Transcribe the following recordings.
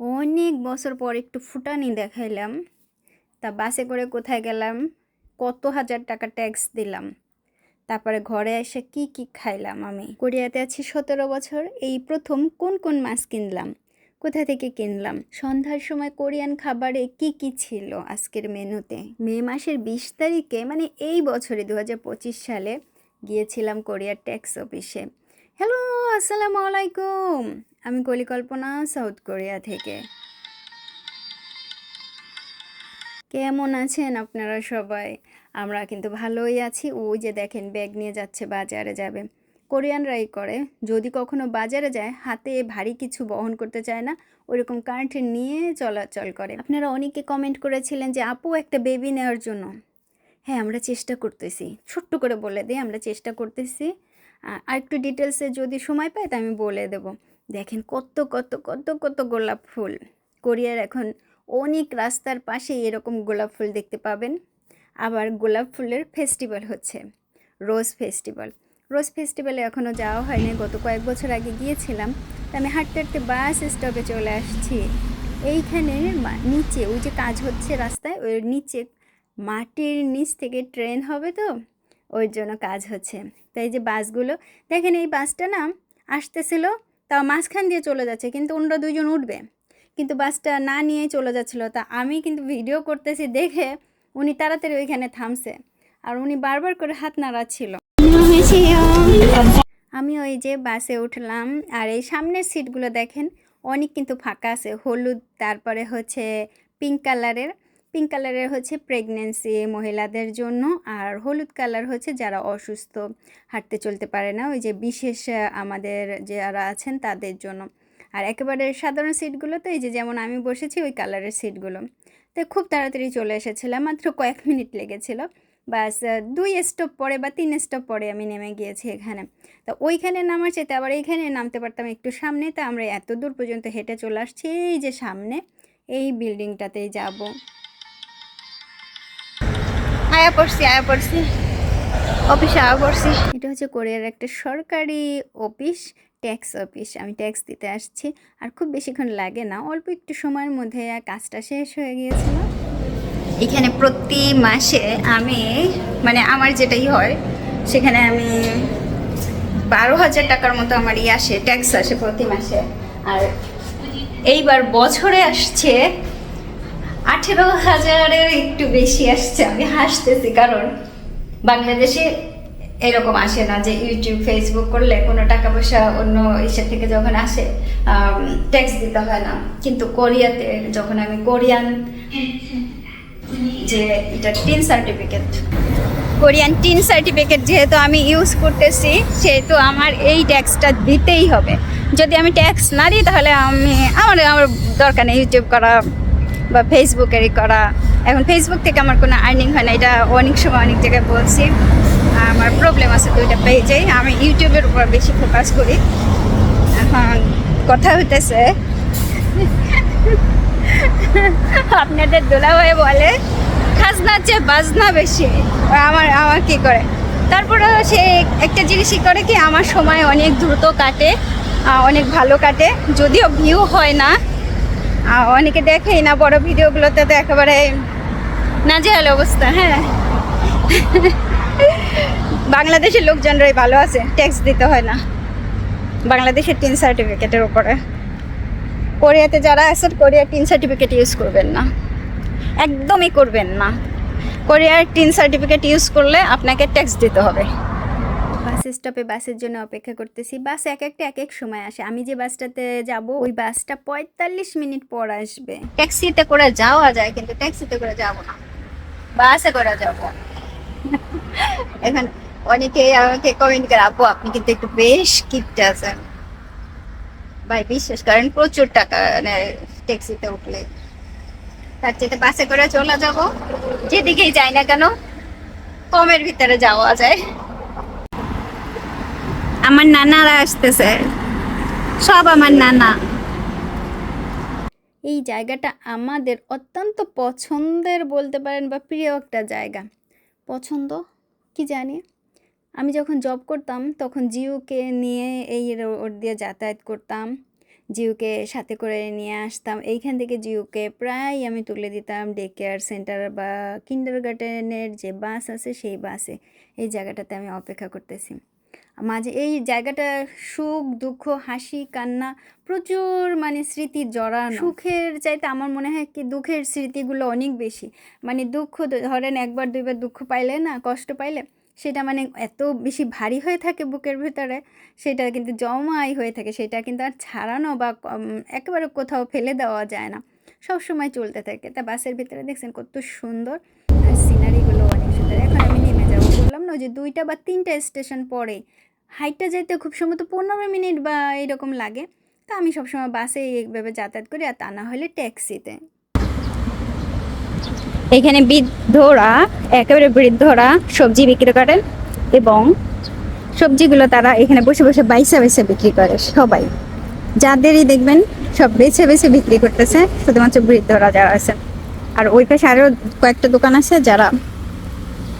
অনেক বছর পর একটু ফুটানি দেখাইলাম। তা বাসে করে কোথায় গেলাম? কত হাজার টাকা ট্যাক্স দিলাম। তারপরে ঘরে এসে কি কি খাইলাম আমি? কোরিয়াতে আছি সতেরো বছর। এই প্রথম কোন কোন মাছ কিনলাম? কোথা থেকে কিনলাম? সন্ধ্যার সময় কোরিয়ান খাবারে কি কি ছিল আজকের মেনুতে? মে মাসের বিশ তারিখে মানে এই বছরে দু সালে গিয়েছিলাম কোরিয়ার ট্যাক্স অফিসে হ্যালো আসসালামু আলাইকুম। আমি কলিকল্পনা সাউথ কোরিয়া থেকে। কেমন আছেন আপনারা সবাই? আমরা কিন্তু ভালোই আছি। ওই যে দেখেন, ব্যাগ নিয়ে যাচ্ছে, বাজারে যাবে। কোরিয়ানরাই করে। যদি কখনো বাজারে যায়, হাতে ভারী কিছু বহন করতে চায় না, ওইরকম কারেন্টে নিয়ে চলাচল করে। আপনারা অনেকে কমেন্ট করেছিলেন যে, আপু, একটা বেবি নেওয়ার জন্য। হ্যাঁ আমরা চেষ্টা করতেছি। ছোট্ট করে বলে দিই, আমরা চেষ্টা করতেছি। আর একটু ডিটেলসে যদি সময় পাই, তা আমি বলে দেব। দেখেন কত কত কত কত গোলাপ ফুল। কোরিয়ার এখন অনেক রাস্তার পাশে এরকম গোলাপ ফুল দেখতে পাবেন। আবার গোলাপ ফুলের ফেস্টিভ্যাল হচ্ছে, রোজ ফেস্টিভ্যাল। রোজ ফেস্টিভ্যালে এখনও যাওয়া হয়নি, গত কয়েক বছর আগে গিয়েছিলাম। তা আমি হাঁটতে হাঁটতে বাস স্টপে চলে আসছি। এইখানে নিচে, ওই যে কাজ হচ্ছে রাস্তায়, ওই নিচে মাটির নিচ থেকে ট্রেন হবে তো, ওই জন্য কাজ হচ্ছে। তাই যে বাসগুলো, দেখেন এই বাসটা না আসতেছিল তাও মাঝখান দিয়ে চলে যাচ্ছে, কিন্তু অন্যরা দুজন উঠবে। কিন্তু বাসটা না নিয়ে চলে যাচ্ছিল। তা আমি কিন্তু ভিডিও করতেছি দেখে উনি তাড়াতাড়ি ওইখানে থামছে আর উনি বারবার করে হাত নাড়াচ্ছিল। আমি ওই যে বাসে উঠলাম আর এই সামনের সিটগুলো দেখেন, অনেক কিন্তু ফাঁকা আছে। হলুদ, তারপরে হচ্ছে পিঙ্ক কালারের পিঙ্ক কালারের হচ্ছে প্রেগনেন্সি মহিলাদের জন্য, আর হলুদ কালার হচ্ছে যারা অসুস্থ, হাঁটতে চলতে পারে না, ওই যে বিশেষ আমাদের যারা আছেন তাদের জন্য। আর একেবারে সাধারণ সিটগুলো তো এই যে যেমন আমি বসেছি, ওই কালারের সিটগুলো। তো খুব তাড়াতাড়ি চলে এসেছিলাম, মাত্র কয়েক মিনিট লেগেছিল। বাস দুই স্টপ পরে বা তিন স্টপ পরে আমি নেমে গিয়েছি এখানে। তো ওইখানে নামার চেতে আবার এইখানে নামতে পারতাম একটু সামনে, তো আমরা এত দূর পর্যন্ত হেঁটে চলে আসছি, এই যে সামনে, এই বিল্ডিংটাতেই যাব। আয়া পড়ছি আয়া পড়ছি। অফিসে আয়া পড়ছি। এটা হচ্ছে কোরিয়ার একটা সরকারি অফিস, ট্যাক্স অফিস। আমি ট্যাক্স দিতে আসছি। আর খুব বেশিক্ষণ লাগে না, অল্প একটু সময়ের মধ্যে কাজটা শেষ হয়ে গিয়েছিল। এখানে প্রতি মাসে আমি মানে আমার যেটাই হয়, সেখানে আমি বারো হাজার টাকার মতো আমার ই আসে, ট্যাক্স আসে প্রতি মাসে। আর এইবার বছরে আসছে আঠেরো হাজারের একটু বেশি আসছে, আমি হাসতেছি, কারণ বাংলাদেশে এরকম আসে না যে ইউটিউব ফেসবুক করলে কোনো টাকা পয়সা অন্য ইসের থেকে যখন আসে ট্যাক্স দিতে হয় না। কিন্তু কোরিয়াতে যখন আমি কোরিয়ান যে এটা TIN certificate Korean TIN certificate যেহেতু আমি ইউজ করতেছি, সেহেতু আমার এই ট্যাক্সটা দিতেই হবে। যদি আমি ট্যাক্স না দিই, তাহলে আমি আমার আমার দরকার নেই ইউটিউব করা। বা ফেসবুকের করা। এখন ফেসবুক থেকে আমার কোনো আর্নিং হয় না, এটা অনেক সময় অনেক জায়গায় বলছি। আমার প্রবলেম আছে দুইটা পেজেই আমি ইউটিউবের উপর বেশি ফোকাস করি। এখন কথা হইতেছে। আপনাদের দোলাভাই বলে খাজনার চেয়ে বাজনা বেশি। আমার আমার কি করে? তারপরে সে একটা জিনিসই করে কি, আমার সময় অনেক দ্রুত কাটে অনেক ভালো কাটে। যদিও ভিউ হয় না অনেকে দেখেই না বড় ভিডিওগুলোতে তো একেবারে না নাজেহাল অবস্থা হ্যাঁ। বাংলাদেশের লোকজনরাই ভালো আছে ট্যাক্স দিতে হয় না। বাংলাদেশের টিন সার্টিফিকেটের উপরে। কোরিয়াতে যারা আছেন, কোরিয়ার টিন সার্টিফিকেট ইউজ করবেন না। একদমই করবেন না। কোরিয়ার টিন সার্টিফিকেট ইউজ করলে আপনাকে ট্যাক্স দিতে হবে। বাস স্টপে বাসের জন্য অপেক্ষা করতেছি। বাস এক একটা এক এক সময় আসে। আমি যে বাসটাতে যাব, ওই বাসটা পঁয়তাল্লিশ মিনিট পর আসবে। ট্যাক্সিতে করে যাওয়া যায়, কিন্তু ট্যাক্সিতে করে যাব না। বাসে করে যাব। এখন অনেকে আমাকে কমেন্ট করে, আপু, আপনি কিন্তু একটু বেশ কিপটে আছেন। ভাই, বিশ্বাস করেন, প্রচুর টাকা মানে ট্যাক্সিতে উঠলে। তার চেয়ে বাসে করে চলে যাব। যেদিকেই যাই না কেন, কমের ভিতরে যাওয়া যায়। আমার নানারা আসতেছে। সব আমার নানা। এই জায়গাটা আমাদের অত্যন্ত পছন্দের বলতে পারেন বা প্রিয় একটা জায়গা। পছন্দ? কি জানি? আমি যখন জব করতাম, তখন জিওকে নিয়ে এই রোড দিয়ে যাতায়াত করতাম। জিউকে সাথে করে নিয়ে আসতাম। এইখান থেকে জিউকে প্রায় আমি তুলে দিতাম ডে কেয়ার সেন্টার বা কিন্ডার গার্ডেনের যে বাস আছে, সেই বাসে এই জায়গাটাতে আমি অপেক্ষা করতেছি। মাঝে এই জায়গাটা সুখ, দুঃখ, হাসি, কান্না প্রচুর মানে স্মৃতি জড়ানো। সুখের চাইতে আমার মনে হয় কি দুঃখের স্মৃতিগুলো অনেক বেশি। মানে দুঃখ ধরেন একবার, দুইবার দুঃখ পাইলে না, কষ্ট পাইলে সেটা মানে এত বেশি ভারী হয়ে থাকে বুকের ভিতরে, সেটা কিন্তু জমাই হয়ে থাকে, সেটা কিন্তু আর ছাড়ানো বা একেবারে কোথাও ফেলে দেওয়া যায় না। সব সময় চলতে থাকে। তা বাসের ভিতরে দেখছেন কত সুন্দর আর সিনারিগুলো অনেক সুন্দর। এখন আমি নেমে যাব। বললাম না যে দুইটা বা তিনটা স্টেশন পরে হাইটটা যেতে খুব সম্ভবত পনেরো মিনিট বা এরকম লাগে। তা আমি সবসময় বাসে এইভাবে যাতায়াত করি, আর তা না হলে ট্যাক্সিতে। এখানে বৃদ্ধরা, একেবারে বৃদ্ধরা সবজি বিক্রি করেন এবং সবজিগুলো তারা এখানে বসে বসে বাইসা বাইসা বিক্রি করে সবাই। যাদেরই দেখবেন সব বেছে বেছে বিক্রি করতেছে, শুধুমাত্র বৃদ্ধরা যারা আছে আর ওই পাশে আরও কয়েকটা দোকান আছে যারা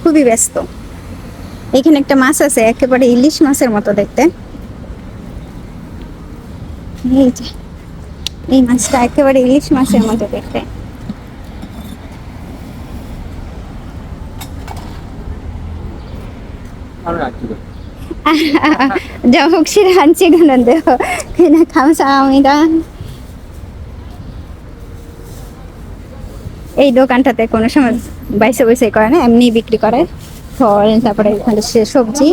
খুবই ব্যস্ত। এখানে একটা মাছ আছে একেবারে ইলিশ মাছের মতো দেখতে এই যে এই মাছটা একেবারে ইলিশ মাছের মতো দেখতে 저 혹시나 안 찍었는데요. 그냥 감사합니다. এই দোকানটাতে কোনো সময় বাইসে বাইসে করে না এমনি বিক্রি করে ফল, তারপরে এখানে সে সবজি।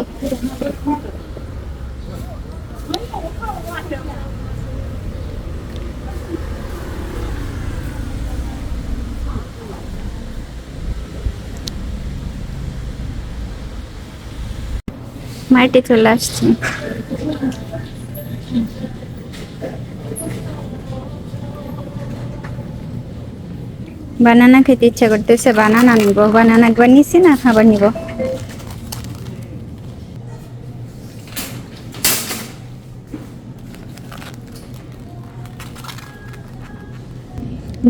মাইটে চলে আসছে। বানানা খেতে ইচ্ছা করতেছে, বানানা নিব, বানানা একবার নিছি না, আবার নিব।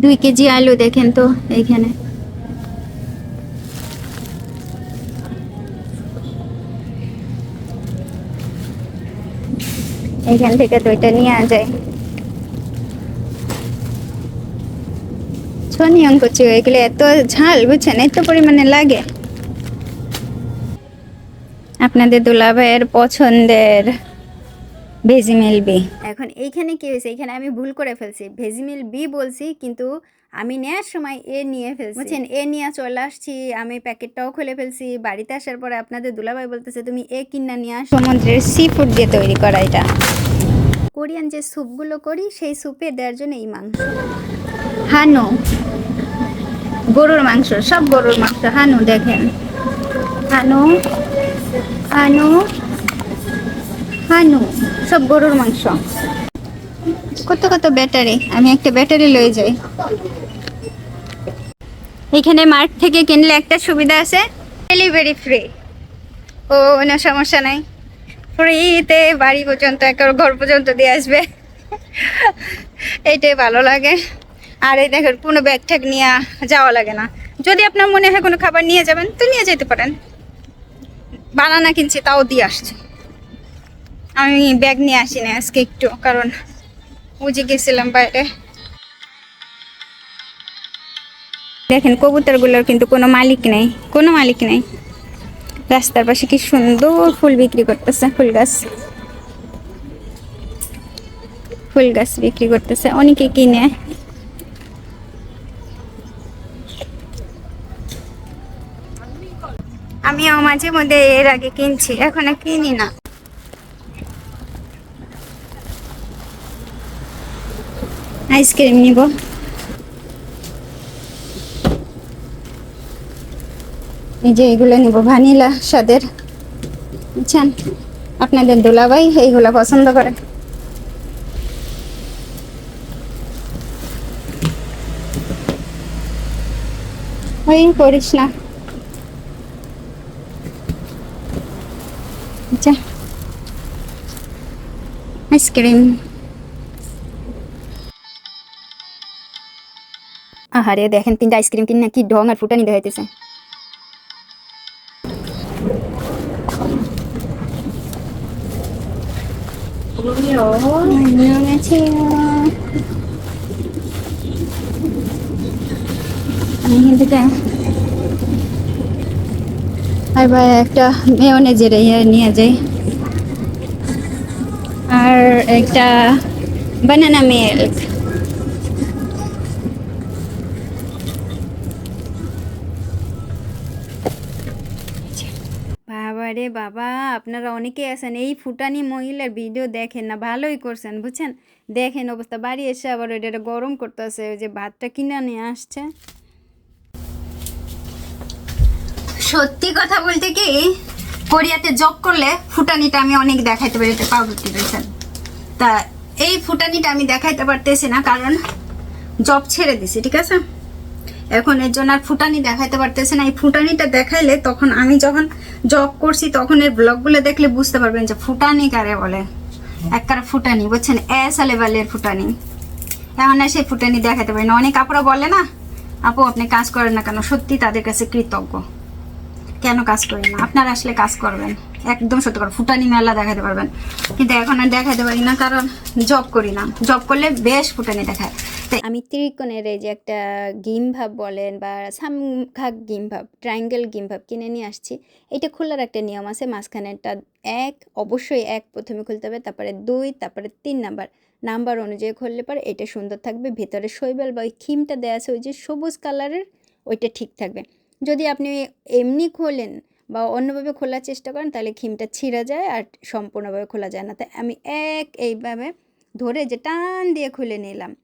দুই কেজি আলু দেখেন তো এইখানে। এখান থেকে দুইটা নিয়ে যায়। ছনিয়ন করছি, এগুলো এত ঝাল, বুঝছেন? এত পরিমাণে লাগে। আপনাদের দুলাভাইয়ের পছন্দের ভেজিমেল বি। এখন এইখানে কি হয়েছে? এখানে আমি ভুল করে ফেলছি। ভেজিমেল বি বলছি কিন্তু আমি নেওয়ার সময় এ নিয়ে ফেলছি। বুঝছেন এ নিয়ে চলে আসছি আমি প্যাকেটটাও খুলে ফেলছি। বাড়িতে আসার পরে আপনাদের দুলাভাই বলতেছে তুমি এ কিনা নিয়ে আস। সমুদ্রের সি ফুড দিয়ে তৈরি করা এটা। কোরিয়ান যে স্যুপগুলো করি সেই স্যুপে দেওয়ার জন্য এই মাংস। হানু গরুর মাংস সব গরুর মাংস। হানু দেখেন। হানু হানু। হানু সব গরুর মাংস। কত কত ব্যাটারি, আমি একটা ব্যাটারি লয়ে যাই। এখানে মার্ট থেকে কিনলে একটা সুবিধা আছে ডেলিভারি ফ্রি ও কোনো সমস্যা নাই। ফ্রিতে বাড়ি পর্যন্ত একবার ঘর পর্যন্ত দিয়ে আসবে। এইটাই ভালো লাগে। আর এই দেখেন, কোনো ব্যাগ ঠ্যাগ নিয়ে যাওয়া লাগে না। যদি আপনার মনে হয় কোনো খাবার নিয়ে যাবেন, তো নিয়ে যেতে পারেন। বানানা কিনছে, তাও দিয়ে আসছে। আমি ব্যাগ নিয়ে আসি না আজকে একটু, কারণ বুঝে গেছিলাম বাইরে। দেখেন, কবুতরগুলোর কিন্তু কোনো মালিক নেই, কোনো মালিক নেই। রাস্তার পাশে কি সুন্দর ফুল বিক্রি করতেছে, ফুল গাছ। ফুল গাছ বিক্রি করতেছে, অনেকে কিনে। আমিও মাঝে মধ্যে এর আগে কিনছি, এখন কিনি না। আইসক্রিম নিব। এই যে এইগুলো নিব ভানিলা স্বাদের। বুঝছেন? আপনাদের দুলাভাই এইগুলো পছন্দ করে। ওই করিস না। আচ্ছা আইসক্রিম। হারে দেখেন, তিনটা আইসক্রিম কিনে কি ঢং আর ফুটানি দেখাইতেছে। আর ভাই, একটা মেয়নেজের ইয়ে নিয়ে যাই। আর একটা বানানা মেয়ে বাবা, আপনারা অনেকে আছেন, এই ফুটানি মহিলার ভিডিও দেখেন না, ভালোই করছেন, বুঝছেন? দেখেন অবস্থা, বাড়ি এসে আবার ওইটা গরম করতেছে যে ভাতটা কিনে নিয়ে আসছে। সত্যি কথা বলতে কি, কোরিয়াতে জব করলে ফুটানিটা আমি অনেক দেখাইতে পারি, এটা পাউরুটি রয়েছেন তা এই ফুটানিটা আমি দেখাইতে পারতেছি না, কারণ জব ছেড়ে দিছি, ঠিক আছে? এখন এর জন্য আর ফুটানি দেখাইতে পারতেছে না। এই ফুটানিটা দেখাইলে তখন আমি যখন জব করছি, তখন এর ব্লগগুলো দেখলে বুঝতে পারবেন যে ফুটানি কারে বলে। একবারে ফুটানি, বুঝছেন? এস লেভেলের ফুটানি। এখন আর সেই ফুটানি দেখাতে পারি না। অনেক আপুরা বলে না, আপু, আপনি কাজ করেন না কেন? সত্যি তাদের কাছে কৃতজ্ঞ। কেন কাজ করি না? আপনারা আসলে কাজ করবেন। একদম সত্যি করে ফুটানি মেলা দেখাতে পারবেন। কিন্তু এখন আর দেখাতে পারি না, কারণ জব করি না। জব করলে বেশ ফুটানি দেখায়। আমি ত্রিকোণের এই যে একটা গিম ভাব বলেন বা সামঘাক গিম ভাব ট্রায়াঙ্গেল গিম ভাব কিনে নিয়ে আসছি। এটা খোলার একটা নিয়ম আছে, মাঝখানেরটা এক, অবশ্যই এক প্রথমে খুলতে হবে, তারপরে দুই, তারপরে তিন নাম্বার। নাম্বার অনুযায়ী খুললে পরে এটা সুন্দর থাকবে, ভেতরে শৈবাল বা ওই খিমটা দেওয়া আছে, ওই যে সবুজ কালারের, ওইটা ঠিক থাকবে। যদি আপনি এমনি খোলেন বা অন্যভাবে খোলার চেষ্টা করেন, তাহলে খিমটা ছিঁড়ে যায় আর সম্পূর্ণভাবে খোলা যায় না। তাই আমি এক এইভাবে ধরে যে টান দিয়ে খুলে নিলাম।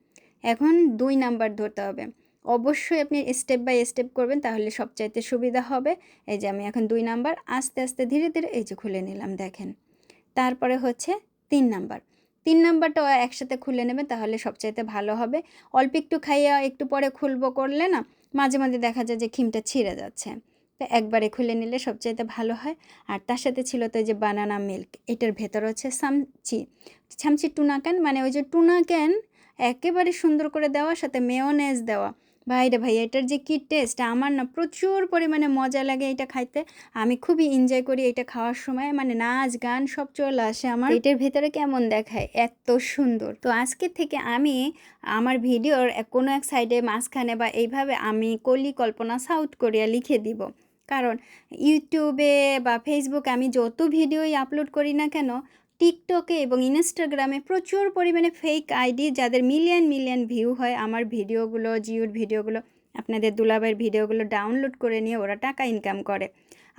এখন দুই নাম্বার ধরতে হবে। অবশ্যই আপনি স্টেপ বাই স্টেপ করবেন, তাহলে সবচাইতে সুবিধা হবে। এই যে আমি এখন দুই নাম্বার, আস্তে আস্তে ধীরে ধীরে এই যে খুলে নিলাম, দেখেন। তারপরে হচ্ছে তিন নাম্বার। তিন নাম্বারটাও একসাথে খুলে নেবে তাহলে সবচাইতে ভালো হবে। অল্প একটু খাইয়া একটু পরে খুলবো করলে না, মাঝে মাঝে দেখা যায় যে খিমটা ছিঁড়ে যাচ্ছে। তো একবারে খুলে নিলে সবচাইতে ভালো হয়। আর তার সাথে ছিল তো যে বানানা মিল্ক এটার ভেতর হচ্ছে সামচি। সামচি টুনা ক্যান মানে ওই যে টুনা ক্যান একেবারে সুন্দর করে দেওয়া, সাথে মেয়নেজ দেওয়া। ভাই রে ভাই, এটার যে কি টেস্ট আমার না প্রচুর পরিমাণে মজা লাগে এটা খাইতে। আমি খুবই এনজয় করি এটা খাওয়ার সময়। মানে নাচ, গান সব চলে আসে আমার। এটার ভেতরে কেমন দেখায়? এত সুন্দর। তো আজকে থেকে আমি আমার ভিডিওর কোনো এক সাইডে মাঝখানে বা এইভাবে আমি কলি কল্পনা সাউথ কোরিয়া লিখে দিব। কারণ ইউটিউবে বা ফেসবুকে আমি যত ভিডিওই আপলোড করি না কেন টিকটকে এবং ইনস্টাগ্রামে প্রচুর পরিমাণে ফেক আইডি যাদের মিলিয়ন মিলিয়ন ভিউ হয়, আমার ভিডিওগুলো, জিওর ভিডিওগুলো, আপনাদের দুলাভাইয়ের ভিডিওগুলো ডাউনলোড করে নিয়ে ওরা টাকা ইনকাম করে।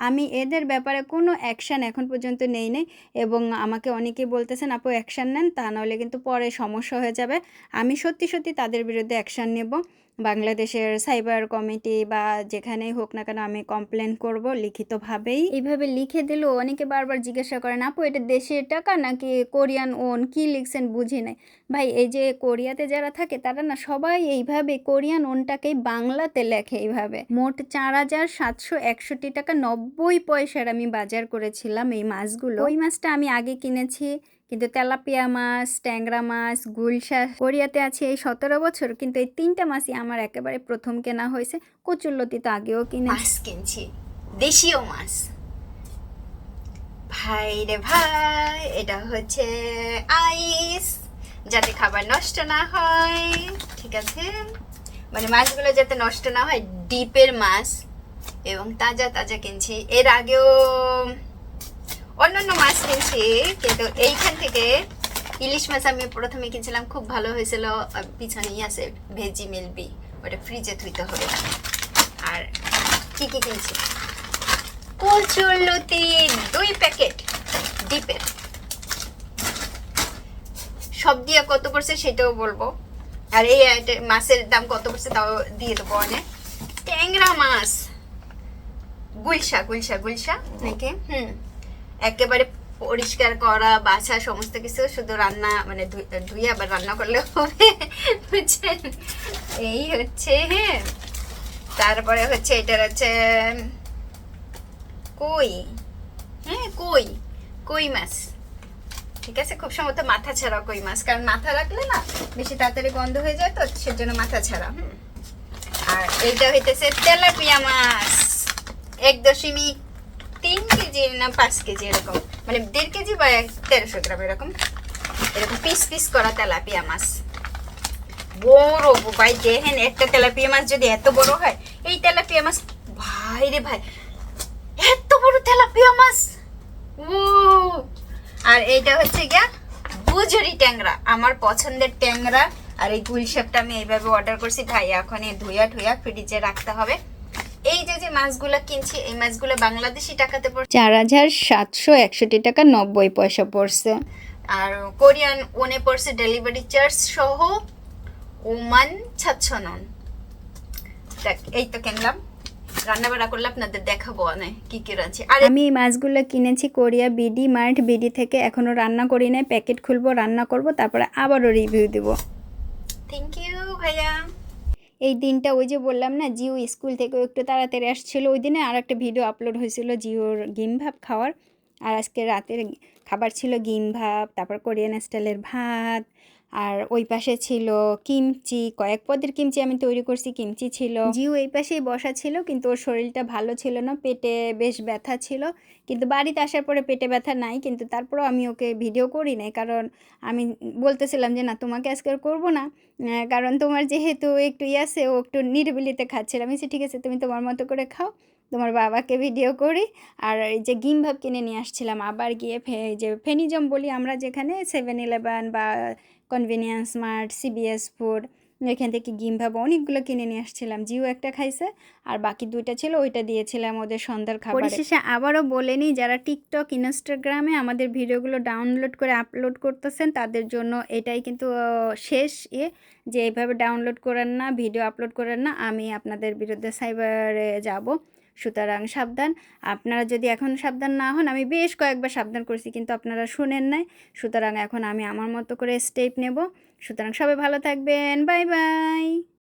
আমি এদের ব্যাপারে কোনো অ্যাকশান এখন পর্যন্ত নেই নেই এবং আমাকে অনেকেই বলতেছেন, আপু অ্যাকশান নেন, তা নাহলে কিন্তু পরে সমস্যা হয়ে যাবে। আমি সত্যি সত্যি তাদের বিরুদ্ধে অ্যাকশান নেব। বাংলাদেশের সাইবার কমিটি বা যেখানেই হোক না কেন আমি কমপ্লেন করব লিখিতভাবেই। এইভাবে লিখে দিলেও অনেকে বারবার জিজ্ঞাসা করেন আপু, এটা দেশের টাকা নাকি কোরিয়ান ওন? কি লিখছেন বুঝি নাই। ভাই, এই যে কোরিয়াতে যারা থাকে, তারা না সবাই এইভাবে কোরিয়ান ওনটাকেই বাংলাতে লেখে এইভাবে। মোট চার হাজার সাতশো একষট্টি টাকা নব্বই পয়সার আমি বাজার করেছিলাম এই মাছগুলো। ওই মাছটা আমি আগে কিনেছি কিন্তু তেলাপিয়া মাছ, ট্যাংরা মাছ গুলশা কোরিয়াতে আছে এই সতেরো বছর, কিন্তু এই তিনটা মাছই আমার একেবারে প্রথম কেনা হয়েছে। কচুরলতি তো আগেও কিনে মাছ কিনছি। দেশীয় মাছ। ভাই রে ভাই, এটা হচ্ছে আইস। যাতে খাবার নষ্ট না হয়, ঠিক আছে? মানে মাছগুলো যাতে নষ্ট না হয়, ডিপের মাছ। এবং তাজা তাজা কিনছি। এর আগেও অন্যান্য মাছ কিনছি, কিন্তু এইখান থেকে ইলিশ মাছ আমি প্রথমে কিনছিলাম, খুব ভালো হয়েছিল। পিছনেই আছে ভেজি মিলবি, ওটা ফ্রিজে থুইতে হবে। আর কি কি কিনছি? কচুর লতি, দুই প্যাকেট ডিপের। সব দিয়ে কত পড়ছে সেটাও বলব। আর এই মাছের দাম কত পড়ছে তাও দিয়ে দেবো অনেক ট্যাংরা মাছ। গুলশা গুলশা গুলশা, নাকি? হুম। একেবারে পরিষ্কার করা, বাছা সমস্ত কিছু, শুধু রান্না মানে ধুয়ে আবার রান্না করলে হবে এই হচ্ছে হ্যাঁ। তারপরে হচ্ছে, এটার হচ্ছে, কই? হ্যাঁ কই? কই মাছ। ঠিক আছে? খুব সম্ভবত মাথা ছাড়া কই মাছ, কারণ মাথা রাখলে না বেশি তাড়াতাড়ি গন্ধ হয়ে যায় তো, সেজন্য মাথা ছাড়া, হুম। আর এইটা হইতেছে তেলাপিয়া মাছ এক দশমিক তিন কেজি না পাঁচ কেজি এরকম। মানে দেড় কেজি বা তেরোশো গ্রাম এরকম। এরকম পিস পিস করা তেলাপিয়া মাছ। বড় ভাই, দেখেন একটা তেলাপিয়া মাছ যদি এত বড় হয়, এই তেলাপিয়া মাছ, ভাই রে ভাই, এত বড় তেলাপিয়া মাছ! ও আর এইটা হচ্ছে গিয়া বুজুরি ট্যাংরা, আমার পছন্দের ট্যাংরা। আর এই গুলশেপটা আমি এইভাবে অর্ডার করছি। ভাই, এখন এই ধুইয়া ঠুইয়া ফ্রিজে রাখতে হবে। এই যে যে মাছগুলো কিনছি এই মাছগুলো বাংলাদেশি টাকাতে পড়ছে। চার হাজার সাতশো একষট্টি টাকা নব্বই পয়সা পড়ছে। আর কোরিয়ান ওনে পড়ছে ডেলিভারি চার্জ সহ ওমান ছাচ্ছনন দেখ এই তো কিনলাম। রান্না বান্না করলে আপনাদের দেখাবো অনেক কি কি রাঁধছি আর আমি এই মাছগুলো কিনেছি কোরিয়া বিডি মার্ট বিডি থেকে এখনও রান্না করি নাই প্যাকেট খুলবো রান্না করব তারপরে আবারও রিভিউ দেব। থ্যাংক ইউ ভাইয়া। এই দিনটা ওই যে বললাম না, জিও স্কুল থেকে একটু তাড়াতাড়ি আসছিল ওই দিনে আর একটা ভিডিও আপলোড হয়েছিল জিওর গিম ভাব খাওয়ার। আর আজকে রাতের খাবার ছিল গিম ভাব তারপর কোরিয়ান স্টাইলের ভাত আর ওই পাশে ছিল কিমচি কয়েক পদের কিমচি আমি তৈরি করছি কিমচি ছিল। জিও এই পাশেই বসা ছিল কিন্তু ওর শরীরটা ভালো ছিল না পেটে বেশ ব্যথা ছিল কিন্তু বাড়িতে আসার পরে পেটে ব্যথা নাই কিন্তু তারপরেও আমি ওকে ভিডিও করি নাই কারণ আমি বলতেছিলাম যে না তোমাকে আজকে করব না কারণ তোমার যেহেতু একটু ইয়ে আছে ও একটু নিরিবিলিতে খাচ্ছিল আমি বলছি, ঠিক আছে তুমি তোমার মতো করে খাও। তোমার বাবাকে ভিডিও করি। আর এই যে গিম ভাব কিনে নিয়ে আসছিলাম, আবার গিয়ে যে ফেনিজম বলি আমরা যেখানে সেভেন ইলেভেন বা কনভিনিয়েন্স মার্ট সিবিএস ফুড এখান থেকে গিম ভাব অনেকগুলো কিনে নিয়ে আসছিলাম। জিও একটা খাইছে, আর বাকি দুইটা ছিল, ওইটা দিয়েছিলাম ওদের সন্ধ্যার খাবার। পরিশেষে আবারও বলে নিই, যারা টিকটক ইনস্টাগ্রামে আমাদের ভিডিওগুলো ডাউনলোড করে আপলোড করতেছেন, তাদের জন্য এটাই কিন্তু শেষ ইয়ে যে এইভাবে ডাউনলোড করেন না ভিডিও আপলোড করেন না, আমি আপনাদের বিরুদ্ধে সাইবারে যাব। সুতরাং সাবধান। আপনারা যদি এখন সাবধান না হন, আমি বেশ কয়েকবার সাবধান করছি, কিন্তু আপনারা শুনেন নাই। সুতরাং এখন আমি আমার মতো করে স্টেপ নেব। সুতরাং সবাই ভালো থাকবেন। Bye bye!